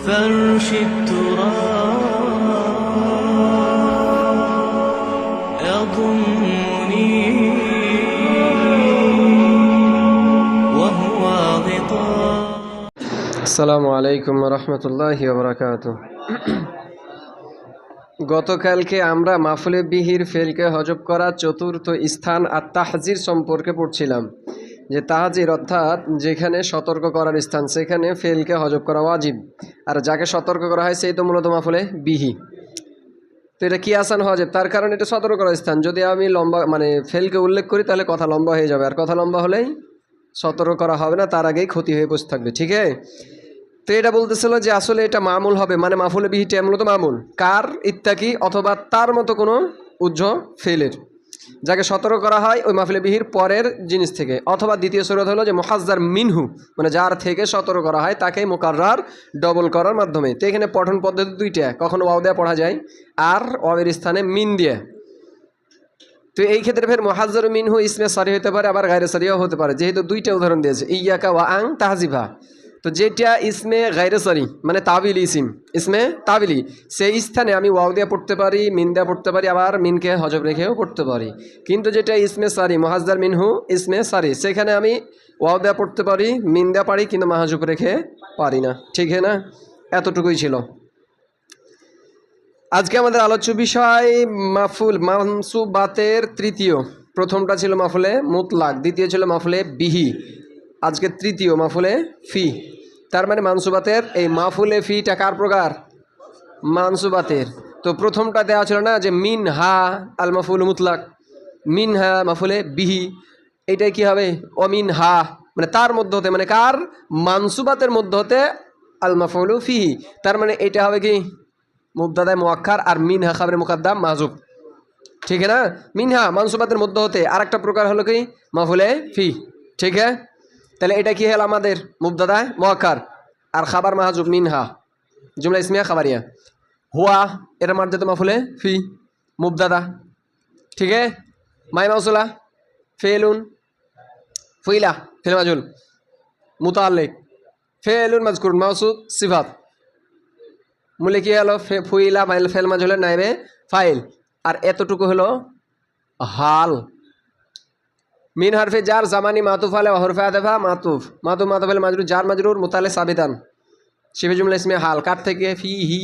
فرش التراب يضمني وهو غطاء আসসালামু আলাইকুম রহমতুল্লাহ বরকাত গতকালকে আমরা মাফুলে বিহির ফেলকে হজব করা চতুর্থ স্থান আর তাহাজির সম্পর্কে পড়ছিলাম যে তাহাজির অর্থাৎ যেখানে সতর্ক করার স্থান, সেখানে ফেলকে হজব করা ওয়াজিব। আর যাকে সতর্ক করা হয়, সেই তো মূলত মাফুলে বিহি। তো এটা কি আসান হজব তার কারণ এটা সতর্ক করার স্থান। যদি আমি লম্বা মানে ফেলকে উল্লেখ করি, তাহলে কথা লম্বা হয়ে যাবে। আর কথা লম্বা হলেই সতর্ক করা হবে না, তার আগেই ক্ষতি হয়ে বসে থাকবে, ঠিক আছে? তো এটা বলতেছিল যে আসলে এটা মামুল হবে মানে মাফুলে বিহিটা মূলত মামুল। কার, ইত্যাকি অথবা তার মতো কোনো উজ্জ্ব ফেলের। যাকে সতর্ক করা হয় ওই মাফুলে বিহির পরের জিনিস থেকে। অথবা দ্বিতীয় সুরত হলো যে মোহাজ্জার মিনহু মানে যার থেকে সতর্ক করা হয় তাকে মোকাররার ডবল করার মাধ্যমে। তো এখানে পঠন পদ্ধতি দুইটা, কখনো ওয়াও দেয়া পড়া যায় আর ওয়াবের স্থানে মিন দিয়ে। তো এই ক্ষেত্রে ফের মহাজ্জর মিনহু ইসমে সারি হতে পারে, আবার গায়রে সারিও হতে পারে। যেহেতু দুইটা উদাহরণ দিয়েছে, ইয়াকা ওয়া আং তাহজিভা তো যেটা ইসমে গাইরে সারি মানে তাবিলি ইসিম, ইসমে তাবিলি, সেই স্থানে আমি ওয়াও দিয়ে পড়তে পারি, মিন দিয়ে পড়তে পারি, আবার মিনকে হজব রেখেও পড়তে পারি। কিন্তু যেটা ইসমে সারি মহাজদার মিনহু ইসমে সারি, সেখানে আমি ওয়াও দেওয়া পড়তে পারি, মিন দেওয়া পারি, কিন্তু মাহাজুব রেখে পারি না। ঠিক হ্যাঁ না? এতটুকুই ছিল। আজকে আমাদের আলোচ্য বিষয় মাফুল, মানসুবাতের তৃতীয়। প্রথমটা ছিল মাফুলে মুতলাক, দ্বিতীয় ছিল মাফুলে বিহি। আজকে তৃতীয় মাফুলে ফি। তার মানে মানসুবাতের এই মাফুলে ফিটা কার প্রকার? মানসুবাতের। তো প্রথমটা দেওয়া ছিল না যে মিন হা আল মাফুল মুতলাক। মিন হা মাফুলে বিহি। এটাই কি হবে? অমিন হা। মানে তার মধ্য হতে মানে কার? মানসুবাতের মধ্য হতে আল মাফুলু ফিহি। তার মানে এটা হবে কি? মুবদাদায় মোয়াক্কার আর মিনহা খাবরে মুকাদ্দাম মাজুব ঠিক না? মিনহা মানসুবাতের মধ্য হতে আর একটা প্রকার হলো কি? মাফুলে ফি। ঠিক হ্যাঁ? তাহলে এটা কি হলো আমাদের মুবদাদায় মহাকার। আর খাবার মাহাজুব মিনহা। জুমলা ইসমিয়া খাবারিয়া। হুয়া এটা মার যেত মাফুলে, ফি মুবদাদা ঠিক আছে? মাই মাউসুলা, ফেলুন, ফুইলা, ফেল মাজুল। মুতাল্লিক। ফেলুন, মাজকুর, মাউসুদ, সিফাত। মূলে কি হলো? ফুইলা মাইল ফেল, মাজুলের নাইবে ফাইল। আর এতটুকু হলো হাল। মিন হরফে জার, জামানি, মাতুফ আলে হরফে আদেফা, মাতুফ। মাতুফ মাতুফ আলে, মাজরুর, জার, মাজরুর, মুতালে, সাবিতান। শিবে জুমলা ইসমে হাল, কার থেকে? ফি, হি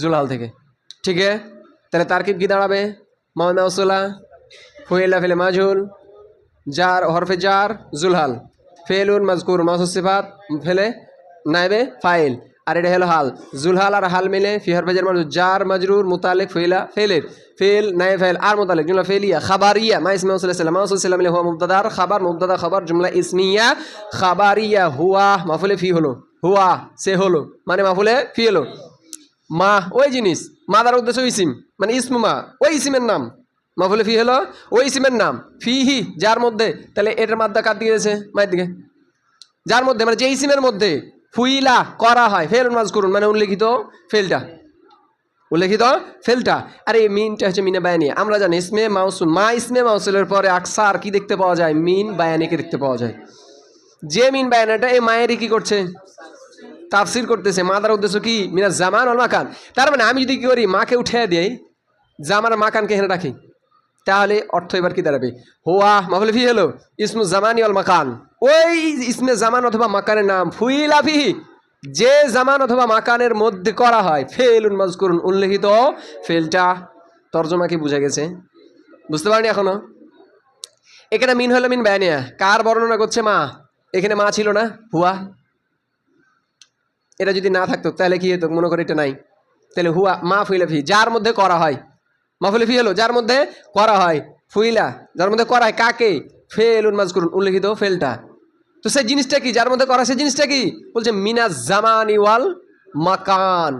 জুলহাল থেকে। ঠিক আছে তাহলে তারকিব কি দাঁড়াবে? মামা মাউসুলা ফুইলা ফেলে মাজুল জার, হরফে জার, জুলহাল। ফেলুন, মাজকুর মাসুসিফাত ফেলে, নাইবে, ফাইল। আর এটা হলো হাল। জুলহাল আর হাল মিলে ফিহার ফেজের মানুষ জার, মাজরুর, মুতালেক ফেলা ফেলের ফেল নাই ফেল আর মুতালেক জুমলা ফেলিয়া খাবারিয়া, মা ইসমা সাল্লাম মাসুদ সাল্লাম হুয়া মুবদাদার খাবার মুবদাদা খাবার জুমলা ইসমিয়া, খাবারিয়া, হুয়া, মাফুলে ফি হলো। হুয়া, সে হলো। মানে মাফুলে ফি হলো। মা, ওই জিনিস। মা উদ্দেশ্য ইসিম। মানে ইসমু মা। ওই ইসিমের নাম। মাফুলে ফি হলো ওই ইসিমের নাম। ফি হি, যার মধ্যে। তাহলে এটার মাদ্দা কার দিকে গেছে? মায়ের দিকে। যার মধ্যে মানে যে ইসিমের মধ্যে। ফুইলা করা হয়, ফেল মাজ করুন মানে উল্লেখিত ফেলটা। উল্লেখিত ফেলটা। আর এই মিনটা হচ্ছে মিনে বায়ানি। আমরা জানি ইসমে মাউসুল, মা ইসমে মাউসুলের পরে আকসার কি দেখতে পাওয়া যায়? মিন বায়ানিকে দেখতে পাওয়া যায়। যে মিন বায়ানাটা, এই মায়েরই কি করছে? তাফসির করতেছে। মাদার উদ্দেশ্য কি? মিনা জামান অল মাকান। তার মানে আমি যদি কি করি, মাকে উঠে দিই, জামার মাকানকে এখানে রাখি। তাহলে অর্থ এবার কি দাঁড়াবে? হোয়া মাফলে ফি হলো ইসমু জামানি অল মাকান। ওই ইসমে জামান অথবা মাকানের নাম ফুইলাফি যে জামান অথবা মাকানের মধ্যে করা হয়, ফেলুন মজকুরুন, উল্লেখিত ফেলটা তর্জমা কি বুঝা গেছে? বুঝতে পারেনি এখনও? এখানে মিন হলো মিন বায়ানিয়া। কার বর্ণনা করছে মা? এখানে মা ছিল না? হুয়া। এটা যদি না থাকতো, তাহলে কি হতো? মনে করে এটা নাই। তাহলে হুয়া, মা ফুইলাফি যার মধ্যে করা হয় মা ফি হলো যার মধ্যে করা হয়, ফুইলা, যার মধ্যে করা হয়, কাকে? ফেল উন্মাজ করুন উল্লেখিত ফেলটা। তো সেই জিনিসটা কি? যার মধ্যে করা সেই জিনিসটা কি? বলছে, মিনা জামানি ওয়াল মাকান।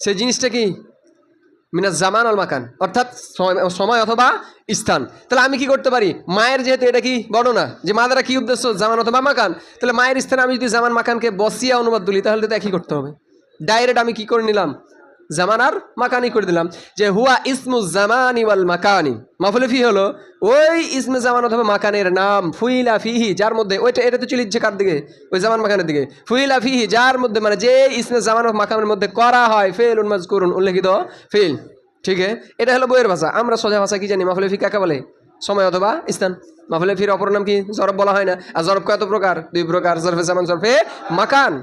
সেই জিনিসটা কি? মিনা জামান আল মাকান, অর্থাৎ সময় সময় অথবা স্থান। তাহলে আমি কি করতে পারি? মায়ের যেহেতু এটা কি বর্ণনা, যে মা দ্বারা কী উদ্দেশ্য জামান অথবা মাকান, তাহলে মায়ের স্থানে আমি যদি জামান মাকানকে বসিয়া অনুবাদ তুলি, তাহলে তো একই করতে হবে। ডাইরেক্ট আমি কি করে নিলাম? জামান আর মাকানি করে দিলাম। যে হুয়া ইসমু জামানি ওয়াল মাকানি। মাফুলে ফি হলো, ওই ইসমে জামান অথবা মাকানের নাম ফুইলা ফিহি, যার মধ্যে, ওইটা, এটা তো চলিচ্ছে কার দিকে? ওই জামান মাকানের দিকে। ফুইলা ফিহি, যার মধ্যে মানে যে ইসমে জামান মাকানের মধ্যে করা হয় ফেল উন্মাজ করুন উল্লেখিত ফেল ঠিক এটা হলো বইয়ের ভাষা। আমরা সোজা ভাষা কি জানি? মাফুলে ফি কাকে বলে? সময় অথবা স্থান। মাফুলে ফির অপর নাম কি? জরব বলা হয় না। আর জরব কত প্রকার? দুই প্রকার, জরফে জামান, জরফে মাকান।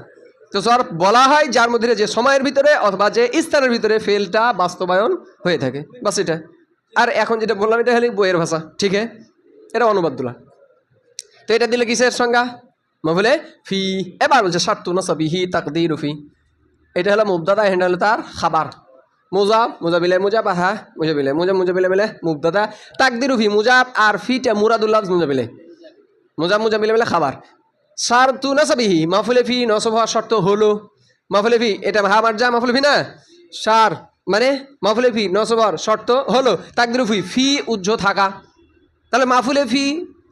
তো জরফ বলা হয় যার মধ্যে যে সময়ের ভিতরে অথবা যে স্থানের ভিতরে ফেলটা বাস্তবায়ন হয়ে থাকে। বাস এটা। আর এখন যেটা বললাম, এটা হলে বইয়ের ভাষা। ঠিক আছে? এটা অনুবাদ দুলা। তো এটা দিলে কিসের সংজ্ঞা? মাফুলে ফি। এবার বলছে সার্তু নসাবিহি তাকদির ফি। এটা হলো মুবদাদা হ্যান্ড হলো তার খাবার। মুজাব মুজাবিলে মুজাব আর হ্যাঁ মুজাবিলে মুজাব, মুজাবিলে মিলে মুবদাদা তাকদির ফি, মুজাব আর ফিটা মুরাদুল্লাহ মুজাবিলে। মুজাব, মুজাবিলে মিলে খাবার। সার তু নসাবিহি, মাফুলে ফি নসব হওয়ার শর্ত হলো, মাফুলে ফি, এটা হা মার যা, মাফুলে ফি না? সার মানে মাফুলে ফি নসব হওয়ার শর্ত হলো, তাকদির ফি উজ্জ থাকা। তাহলে মাফুলে ফি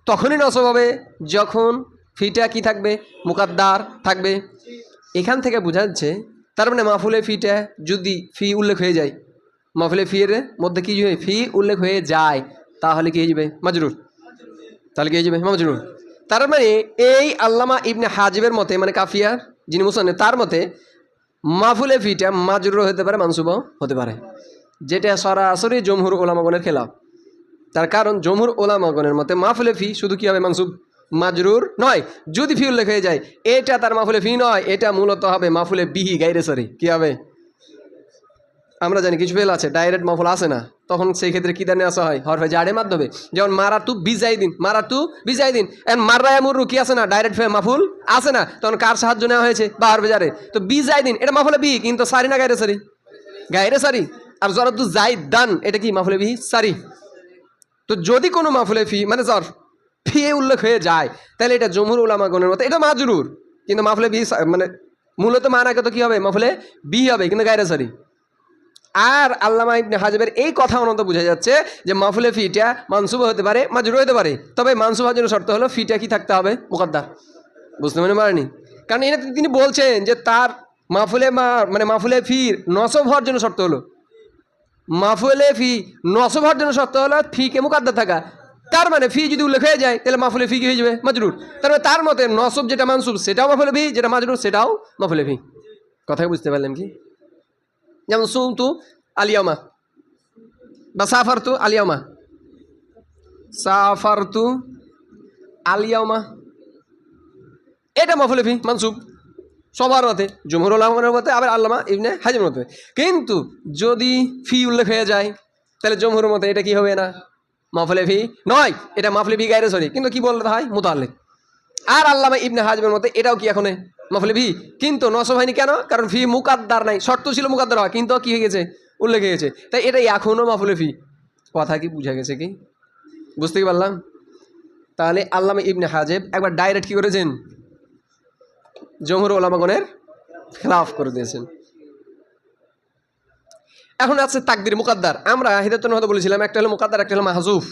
তখনই নসব হবে যখন ফিটা কি থাকবে? মুকাদ্দার থাকবে। এখান থেকে বোঝা যাচ্ছে, তার মানে মাফুলে ফিটা যদি ফি উল্লেখ হয়ে যায়, মাফুলে ফি এর মধ্যে কি হয়, ফি উল্লেখ হয়ে যায়, তাহলে কি হয়ে যাবে? মাজরুর। তাহলে কি হয়ে যাবে? মাজরুর। তার মানে এই আল্লামা ইবনে হাজিবের মতে মানে কাফিয়া যিনি মুসান্নে তার মতে মাফুলে ফিটা মাজরুর হতে পারে মানসুবও হতে পারে। যেটা সরাসরি জমহুর ওলামাগণের খেলাফ। তার কারণ জমহুর ওলামাগণের মতে মাফুলে ফি শুধু কি হবে মানসুব? মাজরুর নয়। যদি ফি উল্লেখ হয়ে যায়, এটা তার মাফুলে ফি নয়, এটা মূলত হবে মাফুলে বিহি, গাইরে সরি, কি হবে? আমরা জানি কিছু ফেল আছে ডাইরেক্ট মাফুল আসে না। তখন সেই ক্ষেত্রে কি দানে আসা হয়? হরফে জাড়ে মাধ্যমে। যেমন, মারা তু বিজাই দিন মারা তু বিজাই দিন এন্ড মাররায় মুরু কি আসে না? ডাইরেক্ট ফে মাফুল আসে না। তখন কার সাহায্য নেওয়া হয়েছে? বা হরফে জাড়ে। তো বিজাই দিন এটা মাফলে বি কিন্তু সারি না গাইরে সারি? গাইরে সারি? আর জরদু জাই দান এটা কি মাফলে বিহি? সারি। তো যদি কোনো মাফুলে ফি মানে জ্বর ফি উল্লেখ হয়ে যায়, তাহলে এটা জমহুর উলামাগণের মতো, এটা মাজরুর। কিন্তু মাফলে বি মানে মূলত মানাকে তো কী হবে? মাফলে বি হবে, কিন্তু গায়রে সরি। আর আল্লামা ইবনে হাজবের এই কথা অনন্ত বোঝা যাচ্ছে যে মাফুলে ফিটা মানসুব হতে পারে মাজরুর হতে পারে। তবে মানসুব হওয়ার জন্য শর্ত হলো ফিটা কি থাকতে হবে? মুকদ্দার। বুঝতে মনে পারেনি? কারণ এটা তিনি বলছেন যে তার মাফুলে মা মানে মাফুলে ফির নসব হওয়ার জন্য শর্ত হলো। মাফুলে ফি নসব হওয়ার জন্য শর্ত হলো ফিকে মুকাদ্দার থাকা। তার মানে ফি যদি উল্লেখ হয়ে যায়, তাহলে মাফুলে ফি কি হয়ে যাবে? মাজরুর। তার মানে তার মতে নসব যেটা মানসুব, সেটাও মাফুলে ফি, যেটা মাজরুর, সেটাও মাফুলে ফি। কথা বুঝতে পারলাম কি? যেমন সুমতু আলিয়ামা বা সাফার সাফারতু আলিয়ামা সাফারতু আলিয়ামা এটা মাফুলে ফি মানসুব সবার মতে জমহুর আলমের মতে আবার আল্লামা ইবনে হাজির মতে কিন্তু যদি ফি উল্লেখ হয়ে যায়, তাহলে জমহুর মতে এটা কি হবে না? মাফলে ফি নয়, এটা মাফলে ফি গাইরে সরি কিন্তু কি বলতে হয়? মোতাল্লিক। আর আল্লামা ইবনে হাজমের মতে এটাও কি এখন মাফলে ভি, কিন্তু নসব হয়নি কেন? কারণ ফি মুকাদ্দার নাই। শর্ত ছিল মুকাদ্দার হয় কিন্তু কি হয়ে গেছে? উল্লেখ হয়ে গেছে। তাই এটাই এখনও মাফলে ফি কথা কি বুঝা গেছে কি? বুঝতে কি পারলাম? তাহলে আল্লামা ইবনে হাজেব একবার ডাইরেক্ট কি করেছেন? জমহুর ওলামাগণের খেলাফ করে দিয়েছেন। এখন আছে তাকদির মুকাদ্দার। আমরা হিদায়তন হয়তো বলেছিলাম, একটা হলো মুকাদ্দার, একটা হলো মাহজুফ।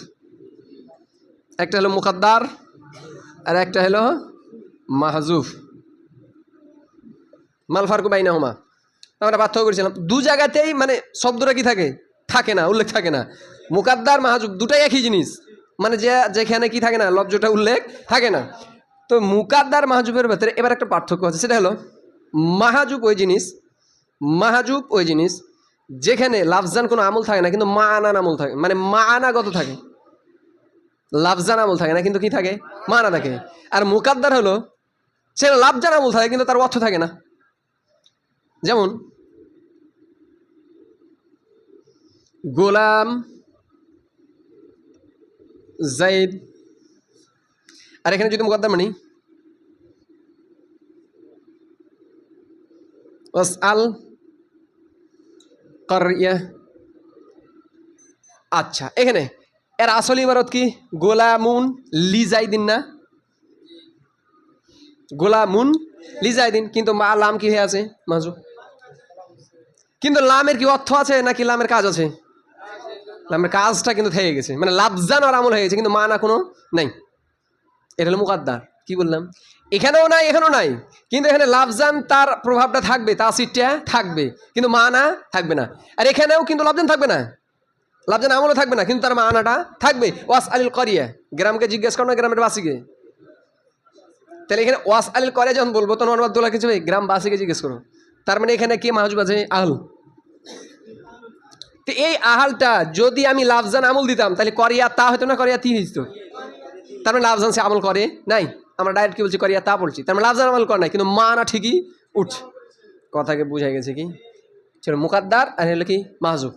একটা হলো মুকাদ্দার আর একটা হলো মাহজুফ। মাল ফারকু বাইনা হোমা আমরা পার্থক্য করেছিলাম। দু জায়গাতেই মানে শব্দটা কি থাকে? থাকে না, উল্লেখ থাকে না। মুকাদ্দার, মাহাজুব দুটাই একই জিনিস। মানে যে, যেখানে কি থাকে না, লব্জটা উল্লেখ থাকে না। তো মুকাদ্দার, মাহাজুবের ভেতরে এবার একটা পার্থক্য আছে। সেটা হলো, মাহাজুব ওই জিনিস, মাহাজুব ওই জিনিস, যেখানে লাফজান কোনো আমল থাকে না, কিন্তু মা আনান আমল থাকে। মানে মা আনাগত থাকে। লাফজান আমল থাকে না, কিন্তু কি থাকে? মা আনা থাকে। আর মুকাদ্দার হলো সেটা লাফজান আমল থাকে, কিন্তু তার অর্থ থাকে না। যেমন, গোলাম, জাইদ, আর এখানে যদি মুকদ্দার মানি আল কারিয়া আচ্ছা এখানে, এর আসল ইমারত কি? গোলামুন লিজাইদিন না? গোলামুন লিজাইদিন কিন্তু মা লাম কি হয়ে আছে? মাজু কিন্তু লামের কি অর্থ আছে নাকি লামের কাজ আছে? লামের কাজটা কিন্তু থেকে গেছে। মানে লাভজান আর আমল হয়ে গেছে, কিন্তু মা না কোনো নাই। এটা হলো মুকাদ্দার। কি বললাম? এখানেও নাই এখানেও নাই। কিন্তু এখানে লাভজান তার প্রভাবটা থাকবে, তার সিটটা থাকবে। কিন্তু মানা থাকবে না। আর এখানেও কিন্তু লাভজান থাকবে না। লাভজান আমলও থাকবে না, কিন্তু তার মানাটা থাকবে। ওয়াস আলিল করিয়া। গ্রামকে জিজ্ঞেস করো না গ্রামের বাসিকে। তাহলে এখানে ওয়াস আলিল করিয়া যখন বলব, তখন অনুবাদুল্লাহ কিছু গ্রাম বাসিকে জিজ্ঞেস করো। তার মানে এখানে কে মাহজুব আছে আহল। তো এই আহালটা যদি আমি লাভজান আমল দিতাম, তাহলে করিয়া তা হতো না, করিয়া তি হইতো? তার মানে লাভজান সে আমল করে নাই। আমরা ডাইরেক্ট কি বলছি, করিয়া তা বলছি। তার মানে লাভজান আমল করে নাই, কিন্তু মা না ঠিকই উঠছে। কথাকে বুঝা গেছে কি? চলো মুকাদ্দার আর হলো কি? মাহজুব।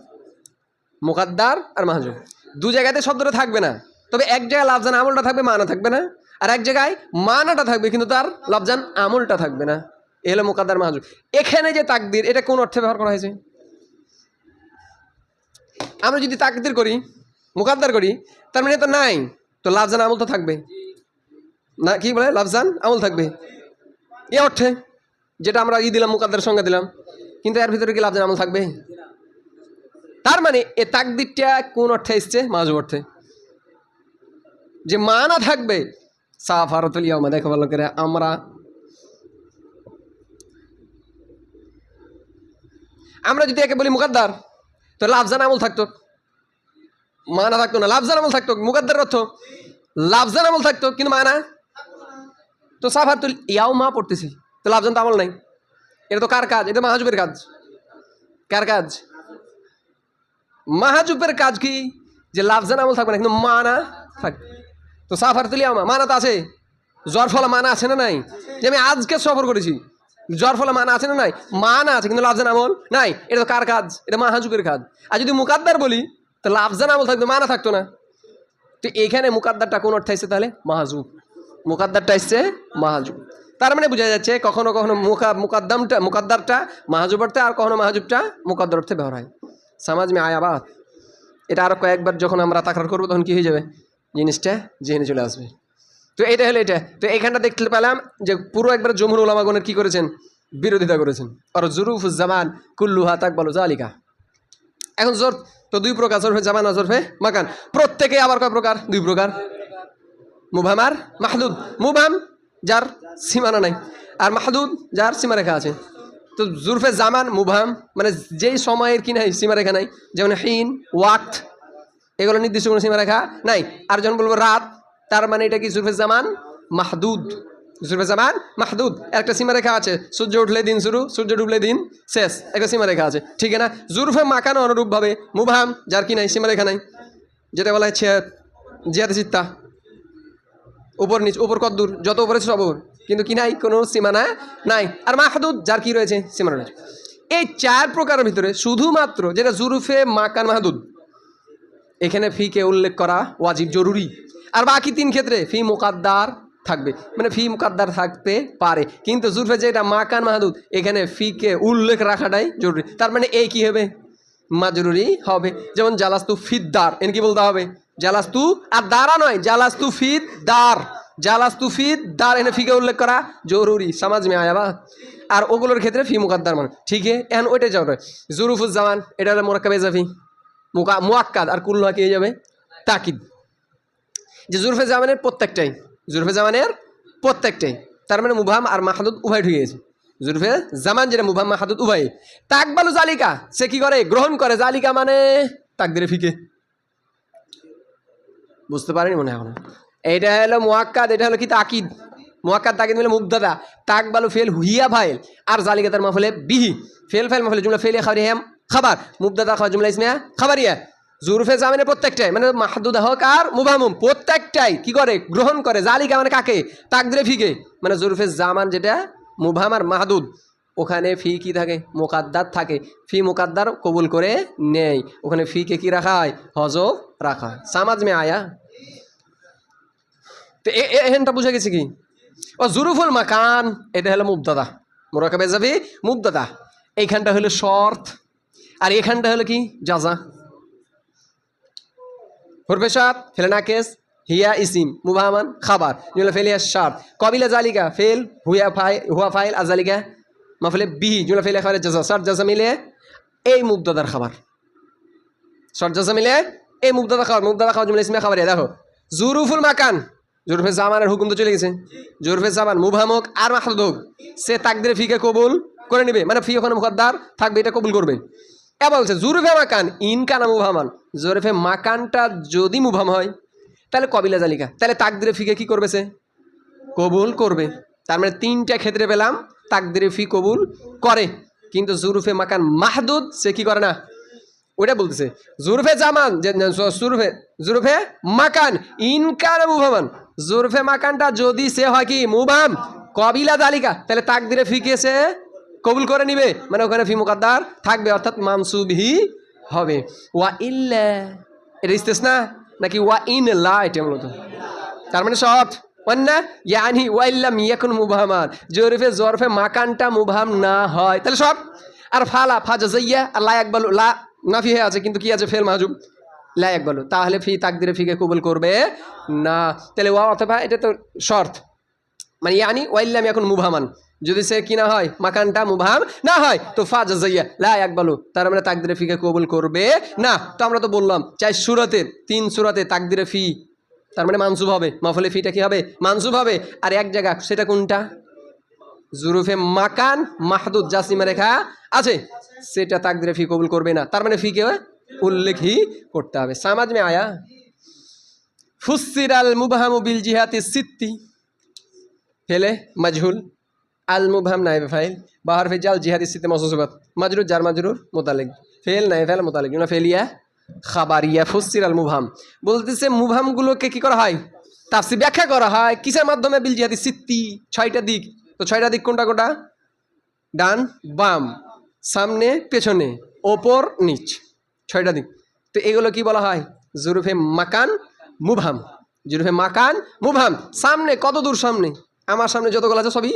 মুকাদ্দার আর মাহজুব। দু জায়গাতে শব্দটা থাকবে না। তবে এক জায়গায় লাভজান আমলটা থাকবে, মানা থাকবে না। আর এক জায়গায় মানাটা থাকবে, কিন্তু তার লাভজান আমলটা থাকবে না। এ হলো মুকাদ্দার মাহজুব এখানে যে তাকদির, এটা কোন অর্থে ব্যবহার করা হয়েছে? আমরা যদি তাকদির করি, মুকাদ্দার করি, তার মানে তো নাই। তো লাভজান আমল তো থাকবে। না, কি বলে? লাভজান আমল থাকবে। এ অর্থে, যেটা আমরা ই দিলাম মুকাদ্দার সঙ্গে দিলাম, কিন্তু এর ভিতরে কি লাভজান আমল থাকবে? তার মানে এ তাকদিরটা কোন অর্থে এসছে? মাজু অর্থে। যে মানা থাকবে, সাফারতুল ইয়ামা দেখো ভালো করে, আমরা আমরা যদি একে বলি মুকাদ্দার, তো লাভজান আমল থাকতো। মানা থাকতো না লাভজান আমল থাকতো। মুকাদ্দার অর্থ লাভজান আমল থাকতো, কিন্তু মানা তো সাফার তুল ইয়াও মা পড়তেছি। তো লাভজান তো আমল নাই। এটা তো কার কাজ? এটা মাহাজুবের কাজ। কার কাজ? মাহাজুবের কাজ কি? যে লাভজান আমল থাকবে না, কিন্তু মানা থাক তো সাফার তুলি আমা মানা তো আছে। জ্বর ফলা মানা আছে না নাই? যে আমি আজকে সফর করেছি। জ্বর ফলে মান আছে না নাই? মানা আছে, কিন্তু লাভজান আমল নাই। এটা তো কার কাজ? এটা মাহাজুবের কাজ। আর যদি মুকাদ্দার বলি, তো লাভজান আমল থাকতো, মানা থাকতো না। তো এখানে মুকাদ্দারটা কোন অর্থে এসছে তাহলে? মাহাজুব মুকাদ্দারটা এসছে মাহাজুব তার মানে বোঝা যাচ্ছে কখনো কখনো মুকা, মুকাদ্দামটা, মুকাদ্দারটা মাহাজুব অর্থে, আর কখনো মাহাজুবটা মুকাদ্দার অর্থে ব্যবহার হয়। সমাজ মে আয়াবাদ এটা আরও কয়েকবার যখন আমরা তাকরার করব, তখন কী হয়ে যাবে? জিনিসটা জেনে চলে আসবে। তো এটা হলো এটা। তো এখানটা দেখতে পেলাম যে পুরো একবার জমহুর ওলামাগণের কী করেছেন? বিরোধিতা করেছেন। আর জরুফুজ্জামান কুল্লুহা বলো জালিকা এখন জোর তো দুই প্রকার জরফে জামান জরফে মাকান। প্রত্যেকে আবার কয় প্রকার? দুই প্রকার। মুভাম আর মাহদুদ। মুভাম, যার সীমানা নাই। আর মাহদুদ, যার সীমারেখা আছে। তো জুরফে জামান, মুভাম মানে যেই সময়ের কি নাই, সীমারেখা নাই। যেমন হিন, ওয়াক্ত, এগুলো নির্দিষ্ট কোনো সীমারেখা নাই। আর যখন বলব রাত তার মানে এটা কি জুরফে জামান? মাহদুদ। জুরফে জামান? মাহদুদ। একটা সীমারেখা আছে। সূর্য উঠলে দিন শুরু, সূর্য ডুবলে দিন শেষ। একটা সীমারেখা আছে। ঠিক না? জুরফে মাকানো অনুরূপভাবে মুভাম যার কি নাই? সীমারেখা নাই। যেটা বলা হচ্ছে জিয়াতে চিত্তা উপর নিচ, উপর কদ্দূর যত উপরে সব উপর। কিন্তু কি নাই? কোনো সীমানা নাই। আর মাহাদুদ, যার কি রয়েছে? সীমানা রয়েছে। এই চার প্রকারের ভিতরে শুধুমাত্র যেটা জুরুফে মাকান মাহাদুদ এখানে ফিকে উল্লেখ করা ওয়াজিব জরুরি। আর বাকি তিন ক্ষেত্রে ফি মোকাদ্দার থাকবে। মানে ফি মোকাদ্দার থাকতে পারে। কিন্তু জুরফে যেটা মাকান মাহাদুদ, এখানে ফিকে উল্লেখ রাখাটাই জরুরি। তার মানে এই কি হবে? মাজরুরি হবে। যেমন জালাস্তু ফিদ্দার, এন কি বলতে হবে? জালাস্তু আর দ্বারা নয়, জালাস্তু ফিদ দার জালাস্তু ফিদ দার এনে ফিকে উল্লেখ করা জরুরি। সমাজ মে আয়াবা আর ওগুলোর ক্ষেত্রে ফি মুকাদ্দার মানে। ঠিক এখন ওইটাই যাবে জুরুফুজ্জামান, এটা হলো মোরাক্কাবে জাফি মুকা মুয়াক্কাদ, আর কুল্লুহা কি হয়ে যাবে? তাকিদ। যে জুরফে জামানের প্রত্যেকটাই, জুরফে জামানের প্রত্যেকটাই, তার মানে মুভাম আর মাহাদুদ উভয় ঢুকে গেছে। জুরফে জামান যেটা মুভাম মাহাদুদ উভয়। তাকবালু জালিকা, সে কি করে? গ্রহণ করে। জালিকা মানে তাকদিরে ফিকে। বুঝতে পারেনি মনে এখনও। এইটা হলো মোয়াক্কাদ, এটা হলো কি তাকিদ? মোয়াক্কাদ তাকিদ মিলে মুগ্ধতা। তাকবালু ফেল হুইয়া ফাইল, আর জালিকা তার মাফলে বিহি। ফেল ফাইল মাফলে জুমলা ফেল খাবরি হ্যাম খাবার মুগ্ধতা খাওয়া জুমলা ইসমিয়া? খাবারিয়া জুরফে জামিনের প্রত্যেকটাই মানে মাহাদুদ হোক আর মুভামুম প্রত্যেকটাই কি করে? গ্রহণ করে। জালিকা মানে কাকে? তাকদিরে ফিকে। মানে জুরফে জামান যেটা মুভাম আর মাহাদুদ, ওখানে ফি কি থাকে? মোকাদ্দার থাকে। ফি মোকাদ্দার কবুল করে নেই ওখানে ফিকে কি রাখা হয়? হজ রাখা হয়। সামাজ মে আয়া। তো এহেনটা বুঝে গেছে কি? ও জুরুফুল মাকান, এটা হলো মুবদাদা মোরাকাবে যাবি মুবদাদা এইখানটা হলো শর্ত। আর এখানটা হলো কি? জাজা। হুরফেশাদ ফেলেনাকেস, হিয়া ইসিম, মুবাহমান, খাবার। জুমলা ফেলিয়া শার্ট কবিলা জালিকা, ফেল, হুয়া ফাই হুয়া ফাইল আজালিকা মাফলে বিহি। জুমলা ফেলিয়া খাবার জাজা। শার্ট জাজা মিলে এই মুবদাদার খাবার। শর্ট জাজা মিলে এই মুবদাদা খাবার। মুবদাদা খাবার জুমলা ইসমিয়া খাবার, দেখো। জুরুফুল মাকান। জোরফে জামানের হুকুম তো চলে গেছে। জোরফে জামান মুভাম হোক আর মাহদুদ হোক সে তাকদের ফিকে কবুল করে নেবে। মানে ফি ওখানে মুখদ্দার থাকবে, এটা কবুল করবে। এ বলছে জুরফে মাকান ইন কানা মুভামান? জোরফে মাকানটা যদি মুভাম হয়, তাহলে কবিলা জালিকা। তাহলে তাকদিরে ফিকে কি করবে সে? কবুল করবে। তার মানে তিনটা ক্ষেত্রে পেলাম, তাকদিরে ফি কবুল করে। কিন্তু জুরুফে মাকান মাহদুদ, সে কি করে না? ওটা বলতেছে জুরফে জামান, যে জুরফে জুরফে মাকান ইনকার মুভামান? জুরফে মাকানটা যদি সে হয় কি, মুভাম কবিলা তালিকা তাহলে তাকদিরে ফিকে সে কবুল করে নিবে? মানে ওখানে ফি মুকাদ্দার থাকবে, অর্থাৎ মানসুবহি হবে। ওয়া ইল্লা, এটা ইস্তেসনা? নাকি ওয়া ইন লা, এটা মূলত। তার মানে সব। ওয়ান্না ইয়ানি ওয়াইল্লাম ইয়াকুন মুবহামান জরফে জরফে, মাকানটা মুবহাম না হয়। তাহলে সব। আর ফালা ফাজা জাইয়া আর লা একবালু লা নাফি হয়ে আছে, কিন্তু কি আছে? ফেল মাহজুব লা একবালু তাহলে ফি, তাকদিরে ফিকে কবুল করবে না। তাহলে ওয়া অথবা, এটা তো শর্ত। মানে ইয়ানি ওয়াইল্লাম এখন মুভামান যদি সে কি না হয়? মাকানটা মুভাম না হয়, তো ফাজা জাইয়া লা একবালু তার মানে তাকদিরে ফিকে কবুল করবে না। তো আমরা তো বললাম চাই সুরাতে, তিন সুরাতে তাকদিরে ফি। তার মানে মানসুব হবে। মাফলে ফিটা কি হবে? মানসুব হবে। আর এক জায়গা, সেটা কোনটা? জুরুফে মাকান মাহদুদ জাসিমা রেখা আছে। সেটা তাকদিরে ফি কবুল করবে না। তার মানে ফিকে উল্লেখই করতে হবে। সামাজ মে আয়া। ফুসির আল মুবাহামু বিল জিহাতি সিত্তি। ফেলে, মাজহুল। আল মুবহাম নাইবে ফাইল, বাহার ফেজাল জিহাদি সিতে মসুসবাত মাজরুর জার মাজরুর, মোতালেক। ফেল নাই ফেল মোতালেক। না ফেলিয়া খাবারিয়া ফুসির আল মুবহাম বলতেছে, মুবহামগুলোকে কি করা হয়? তাফসি ব্যাখ্যা করা হয়, কিসের মাধ্যমে বিল জিহাদি সিত্তি, ছয়টা দিক? তো ছয়টা দিক কোনটা কোনটা? ডান, বাম, সামনে, পেছনে, ওপর, নিচ। ছয়টা দিক। তো এগুলো কি বলা হয়? জুরুফে মাকান মুভাম জুরুফে মাকান মুভাম সামনে, কত দূর সামনে? আমার সামনে যতগুলো আছে সবই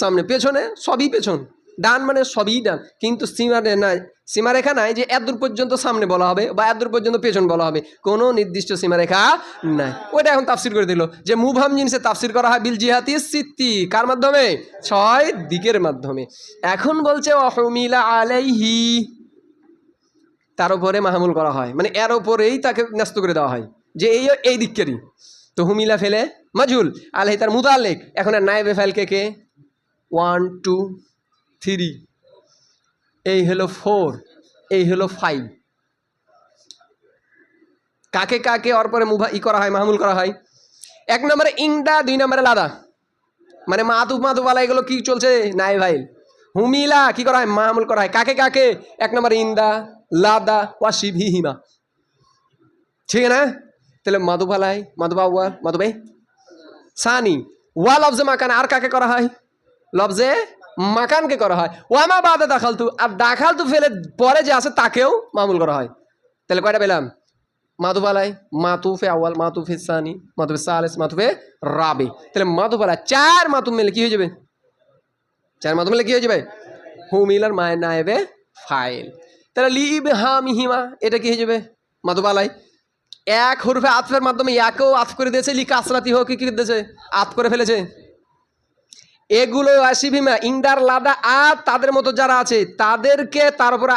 সামনে, পেছনে, সবই পেছন। ডান মানে সবই ডান। কিন্তু সীমারে নাই। সীমারেখা নাই যে এত দূর পর্যন্ত সামনে বলা হবে বা এত দূর পর্যন্ত পেছন বলা হবে। কোনো নির্দিষ্ট সীমারেখা নাই। ওইটা এখন তাফসির করে দিল যে মুভাম জিনিসে তাফসির করা হয় বিল জিহাতি সিত্তি। কার মাধ্যমে? ছয় দিকের মাধ্যমে। এখন বলছে, অহমিলা আলাইহি। তার উপরে মাহমুল করা হয়। মানে এর উপরেই তাকে ন্যস্ত করে দেওয়া হয় যে এই এই দিকেরই তো হুমিলা ফেলে মাজুল। আলহি তার মুতালেক। এখন আর নাইবে ফেল কে কে? One, two, three. এই হলো ফোর, এই হলো ফাইভ। কাকে কাকে ওর পরে মুভা ই করা হয়, মাহমুল করা হয়? এক নম্বরে ইংদা দুই নম্বরে লাদা। মানে মাতুব মাতুবালা এগুলো কি চলছে? নাই ভাই। হুমিলা কি করা হয়? মাহমুল করা হয়। কাকে কাকে? এক নম্বরে ইন্দা লাদা ওয়াশি ভিহিমা ঠিক না? তাহলে মাধুবালাই মাধুবা ওয়াল মাধুবাই সানি ওয়া লফজে মাকান, আর কাকে করা হয়? লফজে মাকানকে করা হয়। ওয়ামা বাদে দাখাল তু আর দাখাল তু ফেলে পরে যে আছে তাকেও মামুল করা হয়। তাহলে কয়টা পেলাম? মাধুবালাই, মাতুফে আওয়াল মাতুফে সানি, মাতুফে সালেস, মাতুফে রাবে। তাহলে মাধুবালা চার মাতুম মিলে কি হয়ে যাবে? চার মাতুম মিলে কি হয়ে যাবে? হুমিলার মায়ের নায়েবে ফাইল। তাহলে লিব হাম হিমা এটা কি হয়ে যাবে? মাধুবালাই, এক হরফে আতফের মাধ্যমে একেও আত করে দিয়েছে, লি কাসরাতি হোক, কি দিয়েছে? আত করে ফেলেছে। এগুলো আসিভিমা ইন্দার, লাদা আর তাদের মতো যারা আছে, তাদেরকে তার উপর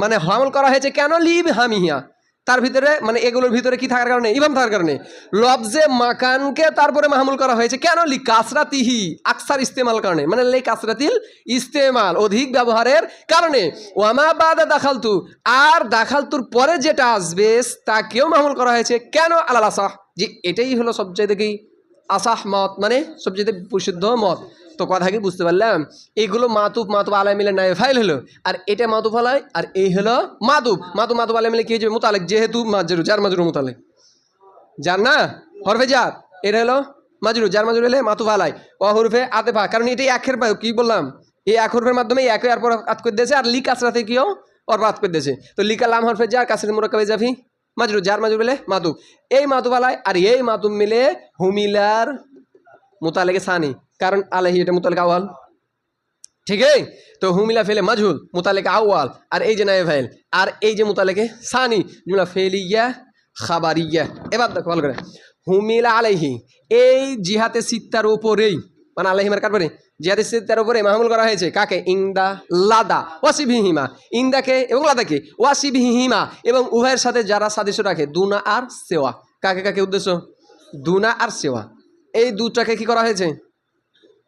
মানে হামল করা হয়েছে কেন? লিব হামিহিয়া। তার ভিতরে মানে এগুলোর ভিতরে কি থাকার কারণে? ইমাম থাকার কারণে। লফজে মাকানকে তারপরে মাহমুল করা হয়েছে কেন? লি কাসরাতিহি, আকসার ইস্তেমাল কারণে। মানে লে কাসরাতিল ইস্তেমাল, অধিক ব্যবহারের কারণে। ওয়ামা বাদা দাখালতু, আর দাখালতুর পরে যেটা আসবে, তাকেও মাহমুল করা হয়েছে কেন? আলাল আসাহ। যে এটাই হলো সবচেয়ে কি আসাহ মত মানে সবচেয়ে বিশুদ্ধ মত। তো কথা কি বুঝতে পারলাম? এইগুলো মাতুব মাতুব আলাই মিলে নাই, ফাইল হলো। আর এটা মাতুব আলাই, আর এই হলো মাতুব মাতুব মাতুব আলাই মিলে কি যাবে মোতালেক, যেহেতু মাজরু, যার মাজরু মোতালেক। যার না? হরফে যার। এটা হলো মাজরু, যার মাজরু হলে মাতুব আলাই। ও হরফে আতেফা, কারণ এটাই একের কি বললাম? এই এক হরফের মাধ্যমে একে আর পর আত করে দিয়েছে, আর লিক আসরাতে কিও আত করে দিয়েছে। তো লিকা লাম হরফে যার, কাসির মুরাকাবে জাফি মাজরু যার মাজরু মিলে মাতুব এই মাতুব আলাই আর এই মাতুব মিলে হুমিলার মোতালেকে সানি, কারণ আলাহি এটা মোতালেক আওয়াল ঠিক তো হুমিলা ফেলে মাজহুল, মোতালেক আওয়াল আর এই যে নায়ে ফাইল, আর এই যে মোতালেকে সানি, জুমলা ফেলিয়া খাবারিয়া। এবার দেখো ভালো করে। হুমিলা আলাইহি, এই জিহাতে সিত্তার উপরেই মানে আলাইহি মার কারবারে জিহাতে সিত্তার উপরে মাহমুল করা হয়েছে। কাকে? ইন্দা লাদা, ওয়াসিবিহিমা। ইন্দাকে এবং লাদাকে? ওয়াসিবিহিমা এবং উভয়ের সাথে যারা সাদৃশ্য রাখে, দুনা আর সেওয়া। কাকে কাকে উদ্দেশ্য? দুনা আর সেওয়া। এই দুটাকে কি করা হয়েছে?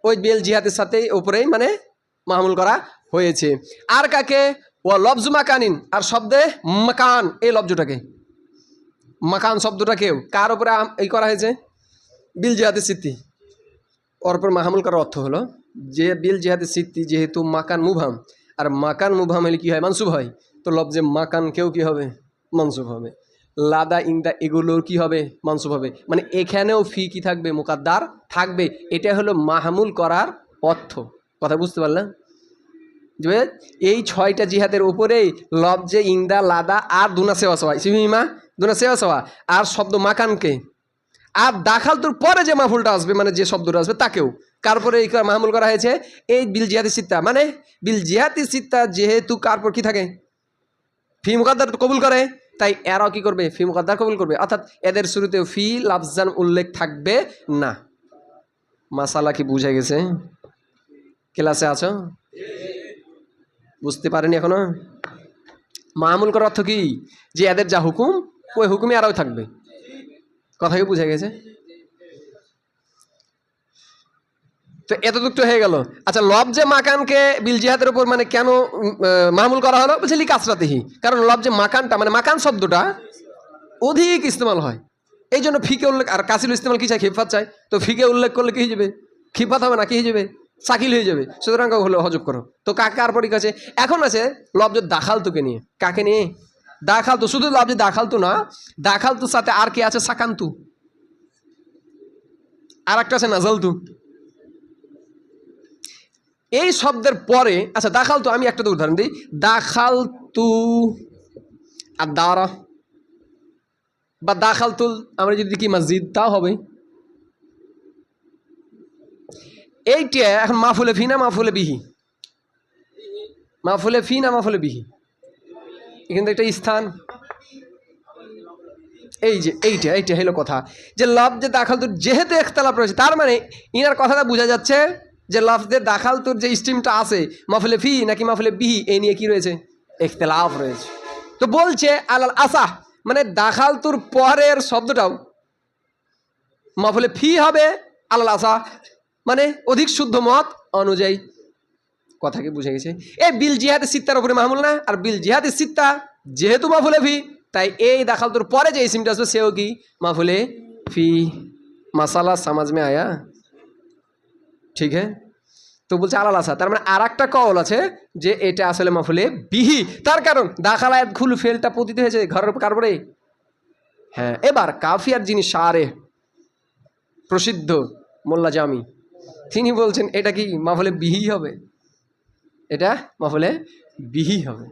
ওই বেল জিহাদের সাথে ওপরেই মানে মাহমুল করা হয়েছে। আর কাকে? ও লফজু মাকানিন। আর শব্দে মাকান। এই লফজুটাকে মাকান শব্দটাকেও কার উপরে এই করা হয়েছে? বিল জিহাদের স্মৃতি ওর উপর মাহমুল করার অর্থ হলো যে বিল জিহাদের স্মৃতি যেহেতু মাকান মুভাম আর মাকান মুভাম হলে কী হয়? মানসুব হয়। তো লফজে মাকানকেও কি হবে? মানসুব হবে। লাদা ইন্দা এগুলোর কি হবে? মানসুব হবে। মানে এখানেও ফি কি থাকবে? মুকাদ্দার থাকবে। এটা হলো মাহমুল করার অর্থ। কথা বুঝতে পারলেন? যে এই ছয়টা জিহাদের উপরেই লবজে ইন্দা লাদা আর দুনা সেওয়া সওয়া সিমিমা দুনা সেওয়া সওয়া আর শব্দ মাকানকে। আর দাখাল তোর পরে যে মাহফুলটা আসবে মানে যে শব্দটা আসবে, তাকেও। কারপরে এই মাহমুল করা হয়েছে? এই বিল জিহাদি সিত্তা। মানে বিল জিহাদি সিত্তা যেহেতু কারপর কি থাকে? ফি মুকাদ্দার কবুল করে, তাই এরাও কি করবে? ফি মুকাদ্দার কবুল করবে। অর্থাৎ এদের শুরুতেও ফি, লাফজান উল্লেখ থাকবে না। মাসালা কি বুঝে গেছে? ক্লাসে আছো? বুঝতে পারেনি এখনও? মামুল করার অর্থ কি? যে এদের যা হুকুম, ওই হুকুমে আরও থাকবে। কথা কি বুঝে গেছে। তো এতটুক তো হয়ে গেল। আচ্ছা লব যে মাকানকে বিল জিহাদের উপর মানে কেন মাহমুল করা হলো? বলছে লি কাসরাতিহি কারণ লব যে মাকানটা মানে মাকান শব্দটা অধিক ইস্তেমাল হয়। এই জন্য ফিকে উল্লেখ, আর কাসিল ইস্তেমাল কি চাই খিফাত চাই তো ফিকে উল্লেখ করলে কি হয়ে যাবে? খিফাত হবে না, কি যাবে? সাকিল হয়ে যাবে। সুতরাং হলো হজব করো। তো কাকে আর পরীক্ষা আছে? এখন আছে লব্জ দাখাল তোকে নিয়ে। কাকে নিয়ে? দাখাল তো শুধু লব্জ দাখাল তো না। দাখাল তুর সাথে আর কে আছে? সাকান্তু। আর একটা আছে নাজাল তু এই শব্দের পরে আচ্ছা দাখাল তো আমি একটা তো উদাহরণ দিই। দাখাল তু আর দারা বা দাখাল তুল আমরা যদি কি মসজিদ, তাও হবে। এইটা এখন মাফুলে ফি না মাফুলে বিহি? মাফুলে ফি না মাফুলে বিহি? এখানে একটা স্থান। এই যে, এইটা এইটা হলো কথা। যে লফ যে দাখাল তোর, যেহেতু একতলাপ রয়েছে তার মানে ইনার কথাটা বোঝা যাচ্ছে যে লফদের দাখাল তোর যে স্ট্রিমটা আছে মাফলে ফি নাকি মাফলে বিহি এই নিয়ে কি রয়েছে? একতলাফ রয়েছে। তো বলছে, আলাল আসা মানে দাখাল তোর পরের শব্দটাও। মাফলে ফি হবে আলাল আসা মানে অধিক শুদ্ধ মত অনুযায়ী। কথা কি বুঝে গেছে। এই বিল জিহাদের সিত্তার উপরে মাহমুল না? আর বিল জিহাদের সিত্তা যেহেতু মাফুলে ফি, তাই এই দাখাল তোর পরে যে ইসিমটা আসবে, সেও কি মাফুলে ফি? মাসালা সমাজ মে আয়া? ঠিক হ্যাঁ? তো বলছে আলাল আসা তার মানে আর একটা কল আছে যে এটা আসলে মাফুলে বিহি। তার কারণ দাখালায় খুল ফেলটা পতিত হয়েছে ঘরের কারবারে হ্যাঁ এবার কাফিয়ার যিনি সারে, প্রসিদ্ধ মোল্লা জামি, তিনি বলছেন, এটা কি মাফলে বিহি হবে? এটা মাফলে বিহি হবে।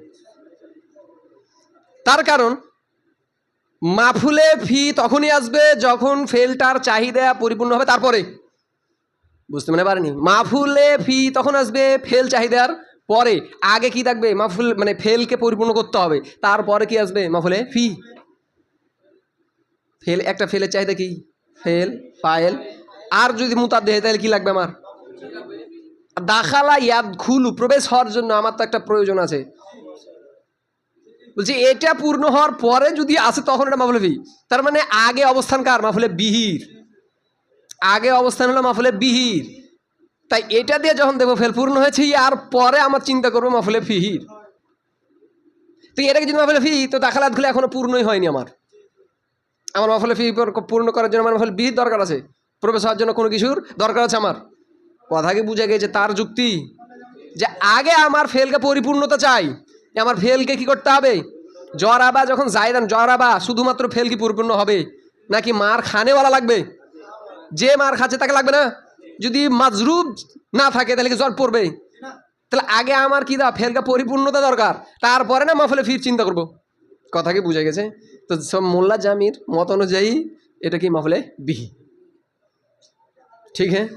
তার কারণ মাফুলে ফি তখনই আসবে যখন ফেলটার চাহিদা পরিপূর্ণ হবে তারপরে। বুঝতে মনে পারেনি? মাফুলে ফি তখন আসবে ফেল চাহিদার পরে। আগে কি থাকবে? মাফুল মানে ফেলকে পরিপূর্ণ করতে হবে। তারপরে কি আসবে? মাফুলে ফি। ফেল, একটা ফেলের চাহিদা কি? ফেল ফাইল আর যদি মুতাদ দেয় তাহলে কি লাগবে আমার? দাখালা ইয়াদ খুলু, প্রবেশ হওয়ার জন্য আমার তো একটা প্রয়োজন আছে। বলছি, এটা পূর্ণ হওয়ার পরে যদি আসে তখন এটা মাফলে ফি। তার মানে আগে অবস্থান কার? মাফলে বিহির। আগে অবস্থান হলো মাফলে বিহির। তাই এটা দিয়ে যখন দেবো ফেল পূর্ণ হয়েছে আর পরে আমার চিন্তা করব মাফলে ফিহির। তো এটাকে যদি মাফলে ফি, তো দাখালাত খুলে এখনও পূর্ণই হয়নি আমার। আমার মাফলে ফি পূর্ণ করার জন্য আমার মাফলে বিহির দরকার আছে। প্রবেশ হওয়ার জন্য কোনো কিছুর দরকার আছে আমার। কথা কি বুঝে গেছে তার যুক্তি যে আগে আমার ফেলকে পরিপূর্ণতা চাই আমার ফেলকে কি করতে হবে? জরাবা যখন জায়দান জরাবা শুধুমাত্র ফেল কি পরিপূর্ণ হবে? নাকি মার খানেওয়ালা লাগবে? যে মার খাচ্ছে তাকে লাগবে না? যদি মাজরুব না থাকে তাহলে কি জ্বর পড়বে? তাহলে আগে আমার কি দা, ফেলকা পরিপূর্ণতা দরকার, তারপরে না মাফলে ফির চিন্তা করব? কথা কি বুঝে গেছে? তো সব মোল্লা জামির মত অনুযায়ী এটা কি মাফলে বিহি। ঠিক হ্যাঁ?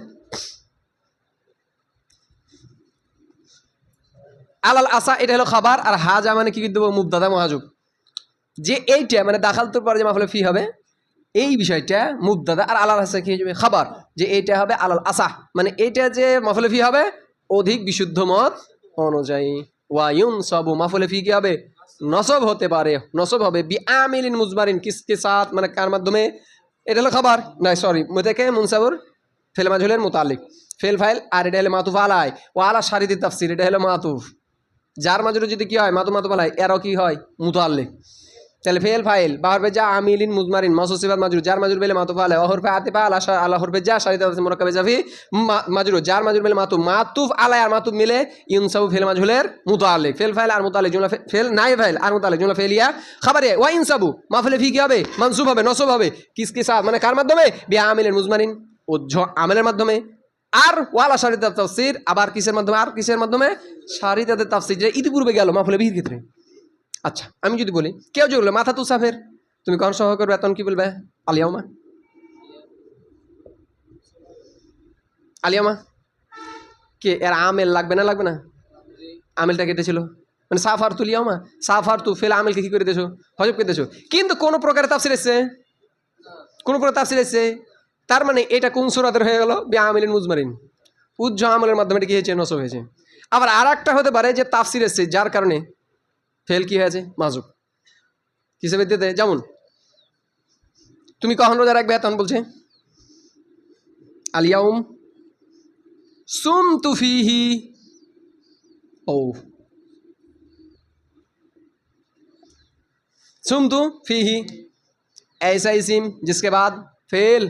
আলাল আসা এটা হলো খাবার, আর হাজা মানে কি দেবো? মুবদাদা মহাজুব যে এইটা মানে দাখাল তোর পরে যে মাফলে ফি হবে, এই বিষয়টা মুবদাদা আর আলাল হাসা কি যাবে? খাবার। যে এইটা হবে আলাল আসা মানে এইটা যে মাফলে ফি হবে, অধিক বিশুদ্ধ মত অনুযায়ী। ওয়ায়ুন সবু মাফলে ফি কি হবে? নসব হতে পারে। নসব হবে। বি আমিলিন মুজমারিন কিসকে সাথ মানে কার মাধ্যমে? এটা হলো খাবার। না সরি থেকে মুনসাবুর ফেল মাজহুলের মোতালিক ফেল ফাইল, আর এটা হলো মাতুফ আলাই। ও আলা শারিদি তাফসির, এটা হলো মাতুফ। যার মাজুরে যদি কি হয়, মাতু মাতু আলাই এরও কি হয়? মুতাল্লিক তাহলে ফেল ফাইল, বাহর পে যা আমিলিন মুজমারিন, মাসুসিবাত মাজরুর যার মাজুর বেলে মাতু ফালে অহর পে আতে পা আলা শা- আলা হর পে যা শারিদ মুরাক্কাবে জাফি মাজরুর যার মাজুর বেলে মাতু মাতুফ আলাই আর মাতুফ মিলে ইনসাউ ফেল মাজহুলের মুতাল্লিক ফেল ফাইল আর মুতাল্লিক জুমলা ফেল নাই ফাইল, আর মুতাল্লিক জুমলা ফেলিয়া খাবারে, ওয়া ইনসাবু মাফলে ফি কি হবে? মানসুব হবে, নসব হবে কিস কি সাথ মানে কার মাধ্যমে? বিয়া আমিলের মুজমারিন, ও আমেলের মাধ্যমে। আর ওয়ালা শারিদাত তাফসির, আবার কিসের মাধ্যমে, আর কিসের মাধ্যমে? শারিদাতের তাফসির যে ইতিপূর্বে গেল মাফলে বিহির ক্ষেত্রে। আচ্ছা আমি যদি বলি, কেউ যে বলল মাথা তুসাফের তুমি কখন সহকার বেতন কি বলবে? আলিয়ামা আলিয়ামা কে, এর আমেল লাগবে না লাগবে না? আমেলটা কেটেছিল মানে সাফার তুলিয়ামা সাফার তু ফেলে আমেলকে কি করে দেছো হজব করে দেছো কিন্তু কোনো প্রকারে তাফসির এসছে? কোনো প্রকার তাফসির এসছে? তার মানে এটা কোন সুরাতের হয়ে গেল বে আমিলিন মুজমারিন উজ্জ আমলের মাধ্যমে এটা কি হয়েছে নসব হয়েছে আবার আর একটা হতে পারে যে তাফসির এসছে যার কারণে ফেল কি হয়েছে মাজুক কিসে দিতে যেমন তুমি কখন রোজা রাখবে তখন বলছে আলিয়াউম সুম তুফিহি ও सुम तू फी ही ऐसा इसिम जिसके बाद ফেল।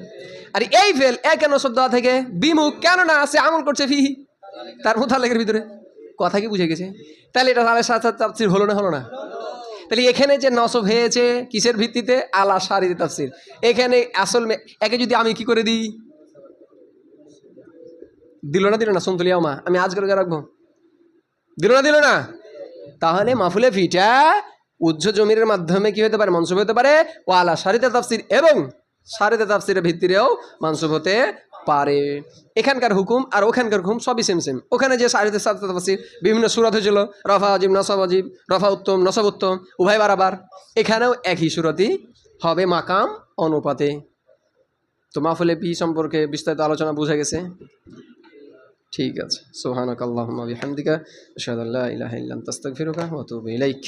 আর এই ফেল, এ কেন শব্দ থেকে? বিমুখ, কেন না? সে আমল করছে ফিহি তার মোতালেকের ভিতরে। কথা কি বুঝে গেছে? তাহলে এটা তাহলে সাথে তাফসির হলো না হলো না? তাহলে এখানে যে নসব হয়েছে, কিসের ভিত্তিতে? আলা সারি তাফসির। এখানে আসল একে যদি আমি কি করে দিই? দিল না দিল না শুনতুলিয়াও মা আমি আজ করে রাখব। দিল না দিল না? তাহলে মাফুলে ফিটা উজ্জ জমির মাধ্যমে কি হতে পারে? মনসুব হতে পারে। ও আলা সারিতে তাফসির এবং সারিতে তাফসিরের ভিত্তিরেও মনসুব হতে পারে। এখানকার হুকুম আর ওখানকার হুকুম সবই সেম সেম ওখানে যে সারিতে তাফসির, বিভিন্ন সুরত হয়েছিল, রফা আজিব নসব আজিব রফা উত্তম নসব উত্তম, উভয় বারাবার। এখানেও একই সুরতই হবে মাকাম অনুপাতে। তো মাফুলে পি সম্পর্কে বিস্তারিত আলোচনা বুঝে গেছে। ঠিক আছে। সোহানক আল্লাহুম্মা বিহামদিকা, আশহাদু আল্লা ইলাহা ইল্লা আনতা, আস্তাগফিরুকা ওয়া আতুবু ইলাইক।